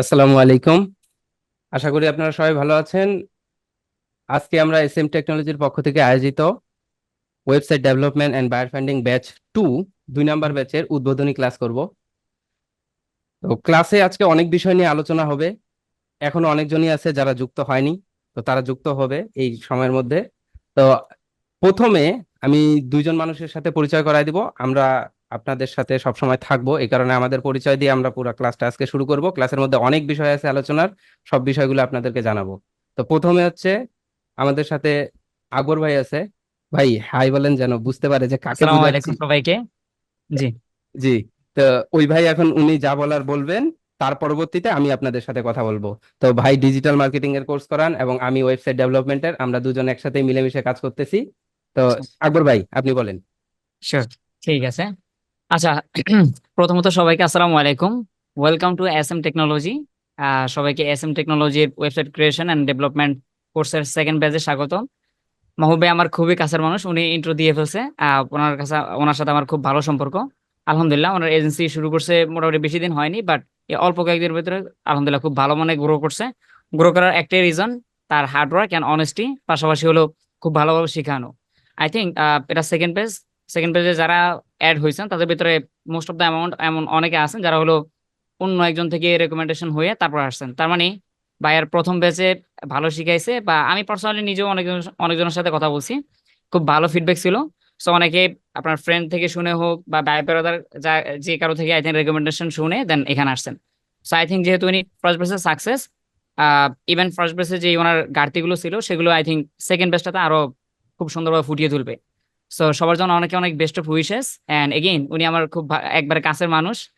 আসসালামু আলাইকুম। আশা করি আপনারা সবাই ভালো আছেন। আজকে আমরা এস এম টেকনোলজির পক্ষ থেকে আয়োজিত website development and buyer funding batch two, দুই নাম্বার ব্যাচের উদ্বোধনী ক্লাস করব। তো ক্লাসে আজকে অনেক বিষয় নিয়ে আলোচনা হবে। এখনও অনেকজনই আছে যারা যুক্ত হয়নি, তো তারা যুক্ত হবে এই সময়ের মধ্যে। তো প্রথমে আমি দুইজন মানুষের সাথে পরিচয় করাই দিব। আমরা আপনাদের সাথে সবসময় থাকব। এই কারণে আমাদের পরিচয় দিয়ে আমরা পুরো ক্লাসটা আজকে শুরু করব। ক্লাসের মধ্যে অনেক বিষয় আছে আলোচনার সব বিষয়গুলো আপনাদেরকে জানাব। তো প্রথমে হচ্ছে আমাদের সাথে আকবর ভাই আছে। ভাই হাই বলেন যেন বুঝতে পারে যে কাকে সবাইকে। জি। জি তো ওই ভাই এখন উনি যা বলার বলবেন তার পরবর্তীতে আমি আপনাদের সাথে কথা বলব। তো ভাই ডিজিটাল মার্কেটিং এর কোর্স করান এবং আমি ওয়েবসাইট ডেভেলপমেন্টের আমরা দুজন একসাথে মিলেমিশে কাজ করতেছি। তো আকবর ভাই আপনি বলেন। শিওর ঠিক আছে। আচ্ছা প্রথমত সবাইকে আসসালামু আলাইকুম। Welcome to S M technology সবাইকে এস এম টেকনোলজির ওয়েবসাইট ক্রিয়েশন অ্যান্ড ডেভেলপমেন্ট কোর্সের সেকেন্ড ব্যাচে স্বাগত মাহবুব আমার খুবই কাছের মানুষ, উনি ইন্ট্রো দিয়ে ফেলছে। ওনার কাছে, ওনার সাথে আমার খুব ভালো সম্পর্ক। আলহামদুলিল্লাহ, ওনার এজেন্সি শুরু করছে মোটামুটি বেশি দিন হয়নি বাট অল্প কয়েকদিনের ভিতরে আলহামদুলিল্লাহ খুব ভালো মানে গ্রো করছে। গ্রো করার একটাই রিজন তার হার্ডওয়ার্ক অ্যান্ড অনেস্টি পাশাপাশি হলো খুব ভালোভাবে শেখানো। আই থিঙ্ক এটা সেকেন্ড পেজ সেকেন্ড পেজে যারা অ্যাড হয়েছেন, তাদের ভিতরে মোস্ট অফ দ্য অ্যামাউন্ট এমন অনেকে আছেন যারা হলো অন্য একজন থেকে রেকমেন্ডেশন হয়ে তারপর আসছেন। তার মানে ভাইয়ার প্রথম ব্যাচে ভালো শিখাইছে বা আমি পার্সোনালি নিজেও অনেকজন, অনেকজনের সাথে কথা বলছি, খুব ভালো ফিডব্যাক ছিল। সো অনেকে আপনার ফ্রেন্ড থেকে শুনে হোক বা ভাই বেরোদার যা, যে কারও থেকে আই থিঙ্ক রেকমেন্ডেশন শুনে দেন এখানে আসছেন। সো আই থিঙ্ক যেহেতু উনি ফার্স্ট বেসে সাকসেস ইভেন ফার্স্ট বেসে যে ওনার ঘাটতিগুলো ছিল, সেগুলো আই থিঙ্ক সেকেন্ড বেসটাতে আরও খুব সুন্দরভাবে ফুটিয়ে তুলবে। সো সবার জন্য অনেকে অনেক best of wishes and again উনি আমার খুব একবারে কাছের মানুষ।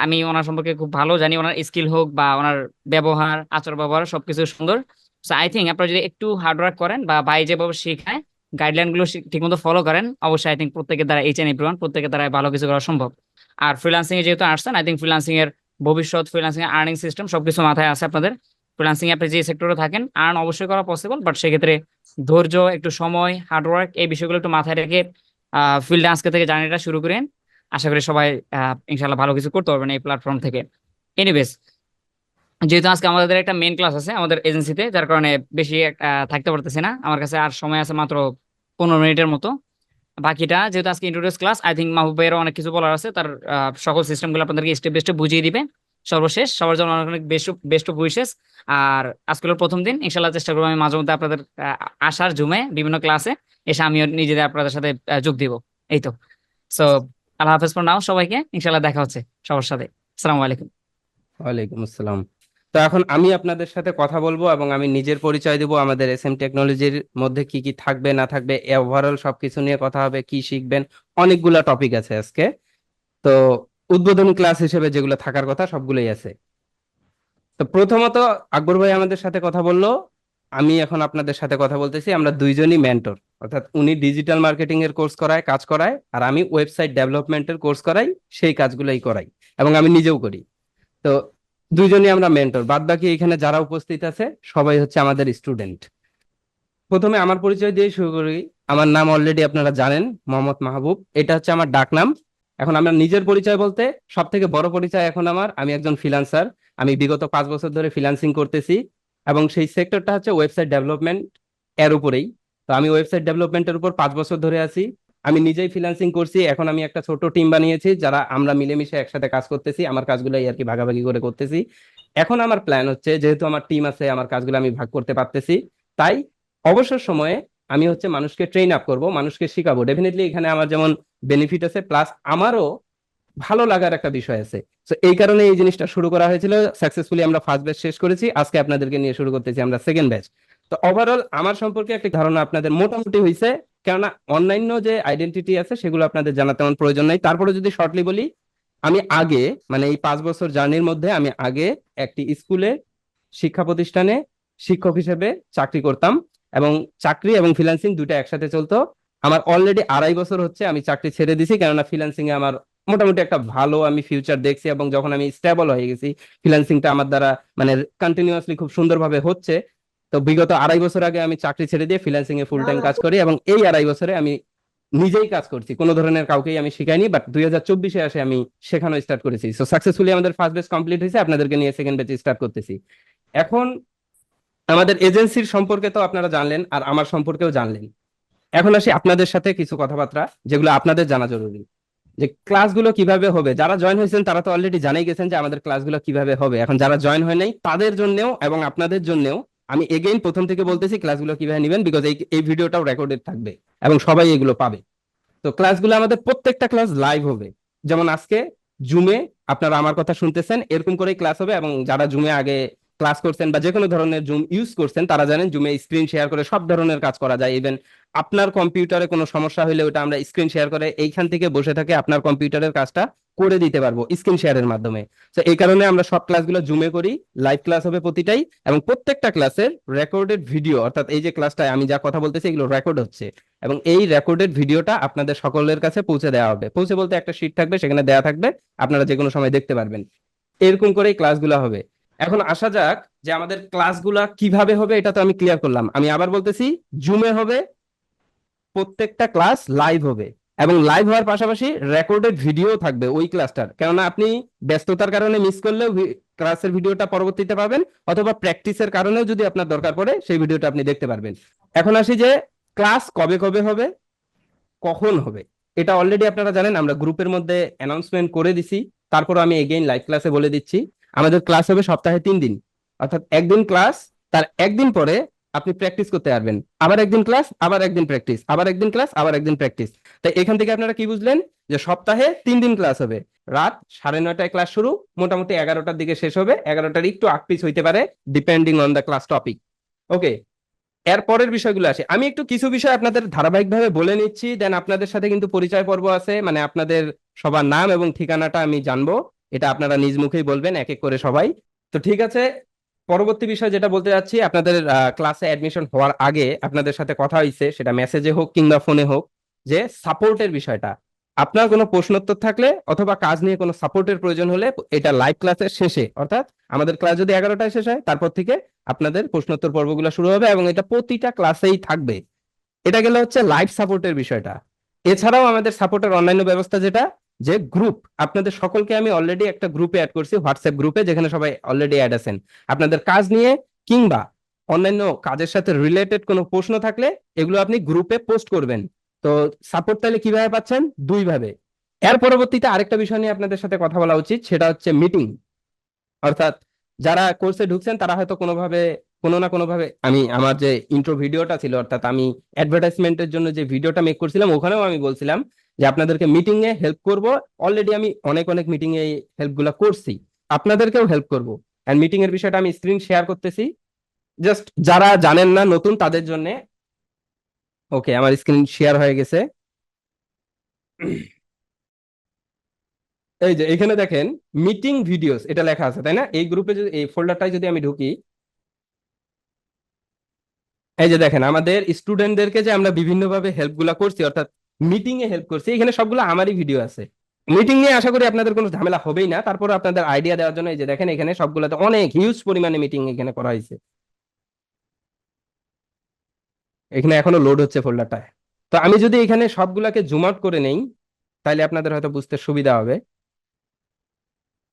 আমি ওনার সম্পর্কে খুব ভালো জানি। ওনার স্কিল হোক বা ওনার ব্যবহার, আচার ব্যবহার সবকিছু সুন্দর। সো আই থিঙ্ক আপনারা যদি একটু হার্ডওয়ার্ক করেন বা ভাই যেভাবে শেখায় গাইডলাইনগুলো শি- ঠিকমতো ফলো করেন, অবশ্যই আই থিঙ্ক প্রত্যেকের দ্বারা এইচ এন এভরিওয়ান প্রত্যেকের দ্বারা ভালো কিছু করা সম্ভব। আর ফ্রিলান্সিং এ যেহেতু আসছেন আই থিঙ্ক ফ্রিলান্সিং এর ভবিষ্যৎ ফ্রিলান্সিং এর আর্নিং সিস্টেম সবকিছু মাথায় আছে আপনাদের। ফ্রিলান্সিং আপনি যে সেক্টরে থাকেন আর্ন অবশ্যই করা পসিবল বাট সেক্ষেত্রে ধৈর্য, একটু সময় হার্ডওয়ার্ক এই বিষয়গুলো একটু মাথায় রেখে ফিল্ডে আজকে থেকে জার্নিটা শুরু করেন। আশা করি সবাই ইনশাল্লাহ ভালো কিছু করতে পারবেন এই প্ল্যাটফর্ম থেকে। এনিওয়েজ যেহেতু আজকে আমাদের একটা মেন ক্লাস আছে আমাদের এজেন্সিতে যার কারণে বেশি থাকতে পারতেছি না। আমার কাছে আর সময় আছে মাত্র পনেরো মিনিটের মতো। বাকিটা, যেহেতু আজকে introduce class I think Mahbub ভাইয়েরও অনেক কিছু বলার আছে। তার সকল সিস্টেমগুলো আপনাদেরকে স্টেপ বাই স্টেপ বুঝিয়ে দিবে। সর্বশেষ। সবার জন্য অনেক অনেক বেস্ট বেস্ট অফ উইশেস আর আজকে হলো প্রথম দিন। ইনশাল্লাহ চেষ্টা করব আমি মাঝে মধ্যে আপনাদের আসার জুমে বিভিন্ন ক্লাসে এসে আমিও নিজেদের আপনাদের সাথে যোগ দিব। এই তো। সো আল্লাহ হাফেজ ফর নাও সবাইকে। ইনশাল্লাহ দেখা হচ্ছে সবার সাথে। আসসালামু আলাইকুম। ওয়ালাইকুম আসসালাম। তো এখন আমি আপনাদের সাথে কথা বলব এবং আমি নিজের পরিচয় দিব। আমাদের এস এম টেকনোলজির মধ্যে কি কি থাকবে, না থাকবে ওভারঅল সবকিছু নিয়ে কথা হবে, কি শিখবেন, অনেকগুলা টপিক আছে আজকে। তো উদ্বোধনী ক্লাস হিসেবে যেগুলো থাকার কথা সবগুলোই আছে। তো প্রথমত আকবর ভাই আমাদের সাথে কথা বলল, আমি এখন আপনাদের সাথে কথা বলতেছি, আমরা দুইজনই মেন্টর অর্থাৎ উনি ডিজিটাল মার্কেটিং এর কোর্স করায়, কাজ করায়, আর আমি ওয়েবসাইট ডেভেলপমেন্টের কোর্স করাই, সেই কাজগুলোই করাই, এবং আমি নিজেও করি। তো দুইজনই আমরা মেন্টর বাদ বাকি এখানে যারা উপস্থিত আছে, সবাই হচ্ছে আমাদের স্টুডেন্ট প্রথমে আমার পরিচয় দিয়ে শুরু করি, আমার নাম অলরেডি আপনারা জানেন, মোহাম্মদ মাহবুব, এটা হচ্ছে আমার ডাকনাম। এখন আমার নিজের পরিচয় বলতে সব থেকে বড় পরিচয় এখন আমার, আমি একজন ফ্রিল্যান্সার আমি বিগত পাঁচ বছর ধরে ফ্রিল্যান্সিং করতেছি এবং সেই সেক্টরটা হচ্ছে ওয়েবসাইট ডেভেলপমেন্ট এর উপরেই। তো আমি ওয়েবসাইট ডেভেলপমেন্টের উপর পাঁচ বছর ধরে আছি। আমি নিজেই ফ্রিল্যান্সিং করছি, এখন আমি একটা ছোট টিম বানিয়েছি যারা আমরা মিলেমিশে একসাথে কাজ করতেছি, আমার কাজগুলো আর কি ভাগাভাগি করে করতেছি। এখন আমার প্ল্যান হচ্ছে, যেহেতু আমার টিম আছে, আমার কাজগুলো আমি ভাগ করতে পারতেছি। তাই অবসর সময়ে আমি হচ্ছে মানুষকে ট্রেন আপ করব, মানুষকে শিখাবো। ডেফিনেটলি এখানে আমার যেমন বেনিফিট আছে প্লাস আমারও ভালো লাগার একটা বিষয় আছে। তো এই কারণে এই জিনিসটা শুরু করা হয়েছিল। সাকসেসফুলি আমরা ফার্স্ট ব্যাচ শেষ করেছি। আজকে আপনাদেরকে নিয়ে শুরু করতেছি আমরা সেকেন্ড ব্যাচ তো ওভারঅল আমার সম্পর্কে একটা ধারণা আপনাদের মোটামুটি হয়েছে কেননা অন্যান্য যে আইডেন্টিটি আছে, সেগুলো আপনাদের জানা তেমন প্রয়োজন নাই। তারপরে যদি শর্টলি বলি, আমি আগে মানে এই পাঁচ বছর জার্নির মধ্যে আমি আগে একটি স্কুলে, শিক্ষা প্রতিষ্ঠানে শিক্ষক হিসেবে চাকরি করতাম এবং চাকরি এবং ফ্রিল্যান্সিং দুটো একসাথে চলতো। আমার অলরেডি আড়াই বছর হচ্ছে আমি চাকরি ছেড়ে দিছি, কেননা ফ্রিল্যান্সিং এ আমার মোটামুটি একটা ভালো আমি ফিউচার দেখছি এবং যখন আমি স্টেবল হয়ে গেছি ফ্রিল্যান্সিংটা আমার দ্বারা মানে কন্টিনিউয়াসলি খুব সুন্দরভাবে হচ্ছে। তো বিগত আড়াই বছর আগে আমি চাকরি ছেড়ে দিয়ে ফ্রিল্যান্সিং এ ফুল টাইম কাজ করি এবং এই আড়াই বছরে আমি নিজেই কাজ করছি। কোনো ধরনের কাউকেই আমি শিখাইনি বাট দুই হাজার চব্বিশে আসে আমি শেখানো স্টার্ট করেছি। সো সাকসেসফুলি আমাদের ফার্স্ট বেচ কমপ্লিট হয়েছে, আপনাদেরকে নিয়ে সেকেন্ড বেচ স্টার্ট করতেছি। এখন আমাদের এজেন্সির সম্পর্কে তো আপনারা জানলেন, আর আমার সম্পর্কেও জানলেন। এখন আসি আপনাদের সাথে কিছু কথাবার্তা, যেগুলো আপনাদের জানা জরুরি। যে ক্লাসগুলো কীভাবে হবে? যারা জয়েন হয়েছেন, তারা তো অলরেডি জানাই গেছেন যে আমাদের ক্লাসগুলো কীভাবে হবে। এখন যারা জয়েন হয় নাই, তাদের জন্যও এবং আপনাদের জন্যও আমি এগেইন প্রথম থেকে বলতেছি ক্লাসগুলো কীভাবে নেবেন বিকজ এই এই ভিডিওটাও রেকর্ডেড থাকবে এবং সবাই এগুলো পাবে। তো ক্লাসগুলো আমাদের প্রত্যেকটা ক্লাস লাইভ হবে। যেমন আজকে জুমে আপনারা আমার কথা শুনতেছেন, এরকম করেই ক্লাস হবে এবং যারা জুমে আগে ক্লাস করছেন বা যে কোনো ধরনের জুম ইউজ করছেন, তারা জানেন জুমে স্ক্রিন শেয়ার করে সব ধরনের কাজ করা যায়। ইভেন আপনার কম্পিউটারে কোনো সমস্যা হলে ওটা আমরা স্ক্রিন শেয়ার করে এইখান থেকে বসে থাকে আপনার কম্পিউটারের কাজটা করে দিতে পারব স্ক্রিন শেয়ারের মাধ্যমে। তো এই কারণে আমরা সব ক্লাসগুলো জুমে করি লাইভ ক্লাস হবে প্রতিটাই এবং প্রত্যেকটা ক্লাসের রেকর্ডেড ভিডিও অর্থাৎ এই যে ক্লাসটায় আমি যা কথা বলতেছি এগুলো রেকর্ড হচ্ছে এবং এই রেকর্ডেড ভিডিওটা আপনাদের সকলের কাছে পৌঁছে দেওয়া হবে। পৌঁছে বলতে একটা শিট থাকবে, সেখানে দেওয়া থাকবে, আপনারা যে কোনো সময় দেখতে পারবেন। এরকম করেই ক্লাসগুলো হবে। এখন আসা যাক যে আমাদের ক্লাসগুলা কীভাবে হবে, এটা তো আমি ক্লিয়ার করলাম। আমি আবার বলতেছি জুমে হবে প্রত্যেকটা ক্লাস লাইভ হবে এবং লাইভ হওয়ার পাশাপাশি রেকর্ডেড ভিডিও থাকবে ওই ক্লাসটার কেননা আপনি ব্যস্ততার কারণে মিস করলেও ক্লাসের ভিডিওটা পরবর্তীতে পাবেন অথবা প্র্যাকটিসের কারণেও যদি আপনার দরকার পড়ে সেই ভিডিওটা আপনি দেখতে পারবেন। এখন আসি যে ক্লাস কবে কবে হবে, কখন হবে? এটা অলরেডি আপনারা জানেন, আমরা গ্রুপের মধ্যে অ্যানাউন্সমেন্ট করে দিছি তারপর আমি এগেইন লাইভ ক্লাসে বলে দিচ্ছি। আমাদের ক্লাস হবে সপ্তাহে তিন দিন। অর্থাৎ একদিন ক্লাস তার একদিন পরে আপনি প্র্যাকটিস করতে পারবেন। আবার একদিন ক্লাস আবার একদিন প্র্যাকটিস আবার একদিন ক্লাস আবার একদিন প্র্যাকটিস তাই এখান থেকে আপনারা কি বুঝলেন? যে সপ্তাহে তিন দিন ক্লাস হবে। রাত সাড়ে নয়টায় ক্লাস শুরু, মোটামুটি এগারোটার দিকে শেষ হবে। এগারোটার একটু আকপিস হইতে পারে depending on the class topic okay এর পরের বিষয়গুলো আসে। আমি একটু কিছু বিষয় আপনাদের ধারাবাহিকভাবে বলে নিচ্ছি দেন আপনাদের সাথে কিন্তু পরিচয় পর্ব আছে। মানে আপনাদের সবার নাম এবং ঠিকানাটা আমি জানব। এটা আপনারা নিজ মুখেই বলবেন, এক এক করে সবাই। তো ঠিক আছে পরবর্তী বিষয় যেটা বলতে যাচ্ছি, আপনাদের ক্লাসে অ্যাডমিশন হওয়ার আগে আপনাদের সাথে কথা হয়েছে, সেটা মেসেজে হোক কিংবা ফোনে হোক, যে সাপোর্টের বিষয়টা। আপনার কোনো প্রশ্নোত্তর থাকলে অথবা কাজ নিয়ে কোনো সাপোর্টের প্রয়োজন হলে এটা লাইভ ক্লাসের শেষে, অর্থাৎ আমাদের ক্লাস যদি এগারোটায় শেষ হয়, তারপর থেকে আপনাদের প্রশ্নোত্তর পর্বগুলো শুরু হবে এবং এটা প্রতিটা ক্লাসেই থাকবে। এটা গেলে হচ্ছে লাইভ সাপোর্টের বিষয়টা। এছাড়াও আমাদের সাপোর্টের অন্যান্য ব্যবস্থা যেটা যে গ্রুপ আপনাদের সকলকে আমি অলরেডি একটা গ্রুপে অ্যাড করছি হোয়াটসঅ্যাপ গ্রুপে যেখানে সবাই অলরেডি অ্যাড আছেন। আপনাদের কাজ নিয়ে কিংবা অন্যান্য কাজের সাথে রিলেটেড কোনো প্রশ্ন থাকলে এগুলো আপনি গ্রুপে পোস্ট করবেন। তো সাপোর্ট তাহলে কীভাবে পাচ্ছেন? দুই ভাবে এর পরবর্তীতে আরেকটা বিষয় নিয়ে আপনাদের সাথে কথা বলা উচিত, সেটা হচ্ছে মিটিং অর্থাৎ যারা কোর্সে ঢুকছেন, তারা হয়তো কোনোভাবে, কোনো না কোনোভাবে, আমি, আমার যে ইন্ট্রো ভিডিওটা ছিল, অর্থাৎ আমি অ্যাডভার্টাইজমেন্টের জন্য যে ভিডিওটা মেক করছিলাম, ওখানেও আমি বলছিলাম যে আপনাদেরকে মিটিং এ হেল্প করব। অলরেডি আমি অনেক অনেক মিটিং এ হেল্পগুলা করছি। আপনাদেরকেও হেল্প করব। এন্ড মিটিং এর বিষয়টা আমি স্ক্রিন শেয়ার করতেছি। জাস্ট যারা জানেন না, নতুন, তাদের জন্য। ওকে আমার স্ক্রিন শেয়ার হয়ে গেছে। এই যে, এখানে দেখেন মিটিং ভিডিওস এটা লেখা আছে, তাই না? এই গ্রুপে যদি, এই ফোল্ডারটায় যদি আমি ঢুকি, এই যে দেখেন, আমাদের স্টুডেন্টদেরকে যে আমরা বিভিন্নভাবে হেল্পগুলা করছি, অর্থাৎ মিটিং এ হেল্প করছি। এখানে সবগুলো আমারই ভিডিও আছে। মিটিং নিয়ে আশা করি আপনাদের কোনো ঝামেলা হবেই না। তারপর আপনাদের আইডিয়া দেওয়ার জন্য এই যে দেখেন, এখানে সবগুলোতে অনেক হিউজ পরিমাণে মিটিং এখানে করা হয়েছে। এখানে এখনও লোড হচ্ছে ফোল্ডারটায় তো আমি যদি এখানে সবগুলাকে জুম আউট করে নেই, তাহলে আপনাদের হয়তো বুঝতে সুবিধা হবে।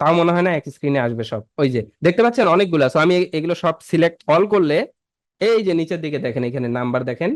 তাও মনে হয় না, এক স্ক্রিনে আসবে সব। ওই যে, দেখতে পাচ্ছেন অনেকগুলা। সো আমি এগুলো সব সিলেক্ট অল করলে, এই যে নিচের দিকে দেখেন, এখানে নাম্বার দেখেন।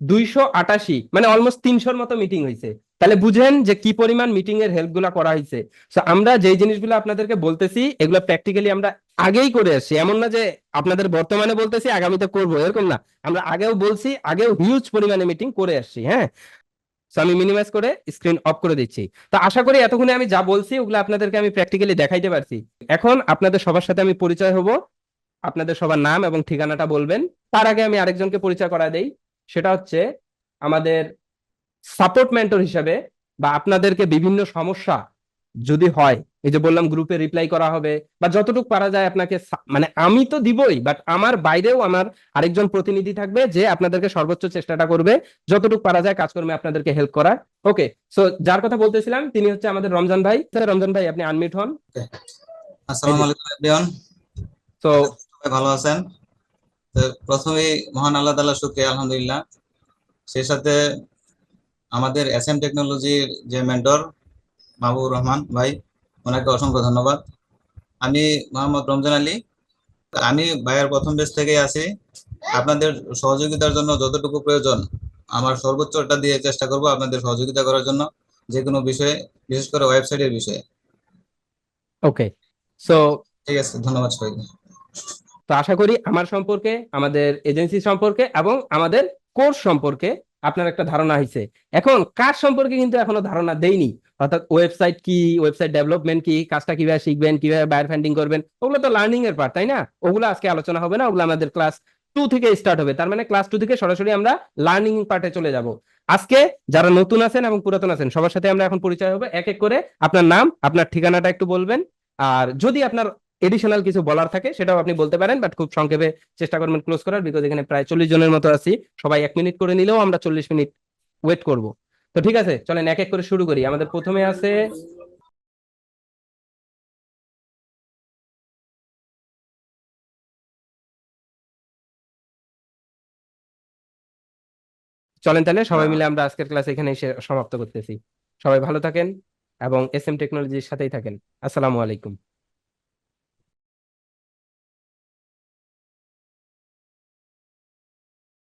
দুইশো আটাশি মানে অলমোস্ট তিনশোর মতো মিটিং হয়েছে তাহলে বুঝেন যে কি পরিমাণ মিটিং এর হেল্পগুলা করা হয়েছে আমরা যেই জিনিসগুলো আপনাদেরকে বলতেছি, এগুলো প্র্যাকটিক্যালি আমরা আগেই করে আসছি। এমন না যে আপনাদের বর্তমানে বলতেছি, আগামীতে করব, এরকম না। আমরা আগেও বলছি, আগেও হিউজ পরিমাণে মিটিং করে আসছি হ্যাঁ? আমি মিনিমাইজ করে স্ক্রিন অফ করে দিচ্ছি। তো আশা করি এতক্ষণে আমি যা বলছি, ওগুলো আপনাদেরকে আমি প্র্যাকটিক্যালি দেখাইতে পারছি। এখন আপনাদের সবার সাথে আমি পরিচয় হব। আপনাদের সবার নাম এবং ঠিকানাটা বলবেন। তার আগে আমি আরেকজনকে পরিচয় করা দেই। সেটা হচ্ছে আমাদের সাপোর্ট মেন্টর হিসাবে বা আপনাদেরকে বিভিন্ন সমস্যা যদি হয় এই যে বললাম গ্রুপে রিপ্লাই করা হবে বা যতটুকু পারা যায় আপনাকে মানে আমি তো দিবই বাট আমার বাইরেও আমার আরেকজন প্রতিনিধি থাকবে যে আপনাদেরকে সর্বোচ্চ চেষ্টাটা করবে যতটুকু পারা যায় কাজকর্মে আপনাদেরকে হেল্প করা ওকে সো যার কথা বলতেছিলাম তিনি হচ্ছে আমাদের রমজান ভাই। স্যার রমজান ভাই আপনি আনমিট হন। আসসালামু আলাইকুম এভরিওয়ান ভালো আছেন? তো প্রথমেই মহান আল্লাহ তাআলা শুকরিয়া আলহামদুলিল্লাহ। সেই সাথে আমাদের এস এম টেকনোলজির যে মেন্টর মাহবুবুর রহমান ভাই ওনাকে অসংখ্য ধন্যবাদ। আমি মোহাম্মদ রমজান আলী। আমি ভাইয়ের প্রথম বেচ থেকেই আছি। আপনাদের সহযোগিতার জন্য যতটুকু প্রয়োজন আমার সর্বোচ্চটা দিয়ে চেষ্টা করব আপনাদের সহযোগিতা করার জন্য যে কোনো বিষয়ে বিশেষ করে ওয়েবসাইটের বিষয়ে। ওকে সো ঠিক আছে ধন্যবাদ সবাইকে। তো আশা করি আমার সম্পর্কে, আমাদের এজেন্সি সম্পর্কে এবং আমাদের কোর্স সম্পর্কে আপনার একটা ধারণা হয়েছে। এখন কাজ সম্পর্কে কিন্তু এখনও ধারণা দেয়নি অর্থাৎ ওয়েবসাইট কি, ওয়েবসাইট ডেভেলপমেন্ট কি, কাজটা কীভাবে শিখবেন, কীভাবে বায়ার ফান্ডিং করবেন, ওগুলো তো লার্নিং এর পার্ট তাই না? ওগুলো আজকে আলোচনা হবে না, ওগুলো আমাদের ক্লাস টু থেকে স্টার্ট হবে। তার মানে ক্লাস টু থেকে সরাসরি আমরা লার্নিং পার্টে চলে যাব। আজকে যারা নতুন আছেন এবং পুরাতন আছেন, সবার সাথে আমরা এখন পরিচয় হবে। এক এক করে আপনার নাম, আপনার ঠিকানাটা একটু বলবেন। আর যদি আপনার এডিশনাল কিছু বলার থাকে, সেটাও আপনি বলতে পারেন বাট খুব সংক্ষেপে চেষ্টা করবেন ক্লোজ করার বিকজ এখানে প্রায় চল্লিশ জনের মতো আছি। সবাই এক মিনিট করে নিলেও আমরা চল্লিশ মিনিট ওয়েট করব। তো ঠিক আছে, চলেন এক এক করে শুরু করি। আমাদের প্রথমে আছে চলেন তাহলে সবাই মিলে আমরা আজকের ক্লাস এখানে এসে সমাপ্ত করতেছি। সবাই ভালো থাকেন এবং এস এম টেকনোলজির সাথেই থাকেন। আসসালামু আলাইকুম।